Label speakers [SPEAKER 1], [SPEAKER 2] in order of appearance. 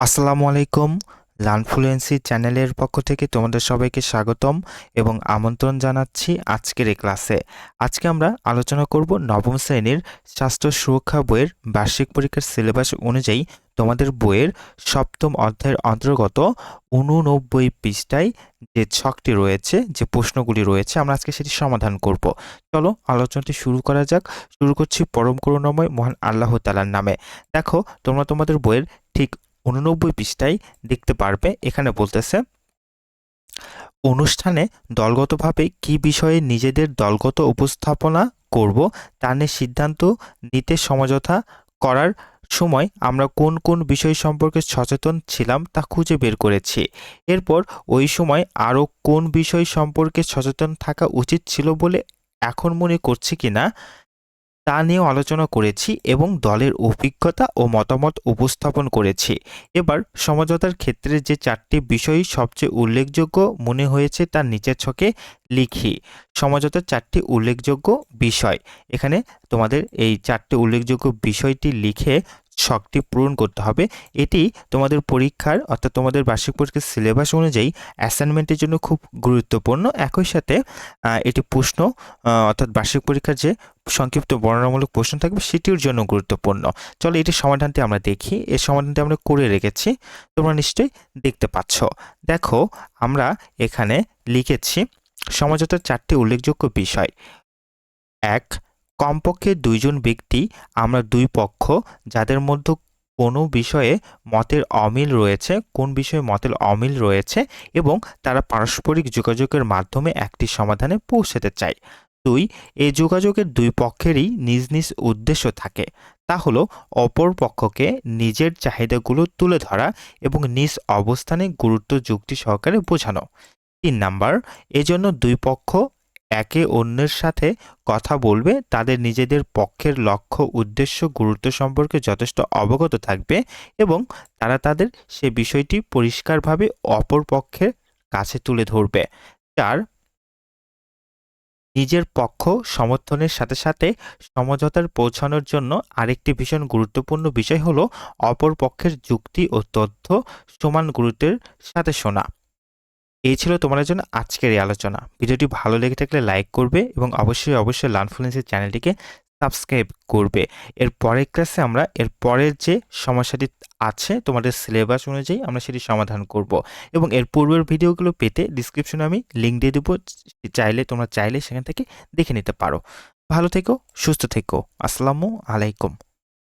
[SPEAKER 1] আসসালামু আলাইকুম লার্নফ্লুয়েন্সি চ্যানেলের পক্ষ থেকে তোমাদের সবাইকে স্বাগতম এবং আমন্ত্রণ জানাচ্ছি আজকের এই ক্লাসে। আজকে আমরা আলোচনা করব নবম শ্রেণির স্বাস্থ্য সুরক্ষা বইয়ের বার্ষিক পরীক্ষার সিলেবাস অনুযায়ী তোমাদের বইয়ের সপ্তম অধ্যায়ের অন্তর্গত উননব্বই পৃষ্ঠায় যে ছকটি রয়েছে, যে প্রশ্নগুলি রয়েছে, আমরা আজকে সেটি সমাধান করব। চলো আলোচনাটি শুরু করা যাক। শুরু করছি পরম করুণাময় মহান আল্লাহ তালার নামে। দেখো, তোমরা তোমাদের বইয়ের ঠিক উননব্বই পৃষ্ঠায় দেখতে পারবে। এখানে বলতেছে, অনুষ্ঠানে দলগতভাবে কি বিষয়ে নিজেদের দলগত উপস্থাপনা করব তা নিয়ে সিদ্ধান্ত নিতে সমঝোতা করার সময় আমরা কোন কোন বিষয় সম্পর্কে সচেতন ছিলাম তা খুঁজে বের করেছি। এরপর ওই সময় আরও কোন বিষয় সম্পর্কে সচেতন থাকা উচিত ছিল বলে এখন মনে করছি কিনা তা নিয়েও আলোচনা করেছি এবং দলের অভিজ্ঞতা ও মতামত উপস্থাপন করেছি। এবার সমঝোতার ক্ষেত্রে যে চারটি বিষয় সবচেয়ে উল্লেখযোগ্য মনে হয়েছে তার নিচের ছকে লিখি। সমঝোতার চারটি উল্লেখযোগ্য বিষয়। এখানে তোমাদের এই চারটি উল্লেখযোগ্য বিষয়টি লিখে ছকটি পূরণ করতে হবে। এটি তোমাদের পরীক্ষার অর্থাৎ তোমাদের বার্ষিক পরীক্ষার সিলেবাস অনুযায়ী অ্যাসাইনমেন্টের জন্য খুব গুরুত্বপূর্ণ। একই সাথে এটি প্রশ্ন অর্থাৎ বার্ষিক পরীক্ষার যে সংক্ষিপ্ত বর্ণনামূলক প্রশ্ন থাকবে সেটির জন্য গুরুত্বপূর্ণ। চলো এটির সমাধানটি আমরা দেখি। এর সমাধানটি আমরা করে রেখেছি। তোমরা নিশ্চয়ই দেখতে পাচ্ছ। দেখো, আমরা এখানে লিখেছি সমাজতার চারটি উল্লেখযোগ্য বিষয়। এক কমপক্ষে দুইজন ব্যক্তি আমরা দুই পক্ষ, যাদের মধ্যে কোনো বিষয়ে মতের অমিল রয়েছে, কোন বিষয়ে মতের অমিল রয়েছে এবং তারা পারস্পরিক যোগাযোগের মাধ্যমে একটি সমাধানে পৌঁছাতে চায়। দুই, এই যোগাযোগের দুই পক্ষেরই নিজ নিজ উদ্দেশ্য থাকে। তা হলো, অপর পক্ষকে নিজের চাহিদাগুলো তুলে ধরা এবং নিজ অবস্থানে গুরুত্ব যুক্তি সহকারে বোঝানো। তিন নাম্বার, এজন্য দুই পক্ষ একে অন্যের সাথে কথা বলবে, তাদের নিজেদের পক্ষের লক্ষ্য, উদ্দেশ্য, গুরুত্ব সম্পর্কে যথেষ্ট অবগত থাকবে এবং তারা তাদের সে বিষয়টি পরিষ্কারভাবে অপর পক্ষের কাছে তুলে ধরবে। চার, নিজের পক্ষ সমর্থনের সাথে সাথে সমঝোতার পৌঁছানোর জন্য আরেকটি ভীষণ গুরুত্বপূর্ণ বিষয় হলো অপর পক্ষের যুক্তি ও তথ্য সমান গুরুত্বের সাথে শোনা। এই ছিল তোমাদের জন্য আজকের এই আলোচনা। ভিডিওটি ভালো লেগে থাকলে লাইক করবে এবং অবশ্যই অবশ্যই লার্নফ্লুয়েন্সের চ্যানেলটিকে সাবস্ক্রাইব করবে। এর পরের ক্লাসে আমরা, এর পরের যে সমস্যাটি আছে তোমাদের সিলেবাস অনুযায়ী আমরা সেটি সমাধান করব এবং এর পূর্বের ভিডিওগুলো পেতে ডিসক্রিপশনে আমি লিঙ্ক দিয়ে দেবো। চাইলে, তোমরা চাইলে সেখান থেকে দেখে নিতে পারো। ভালো থেকো, সুস্থ থেকো। আসসালামু আলাইকুম।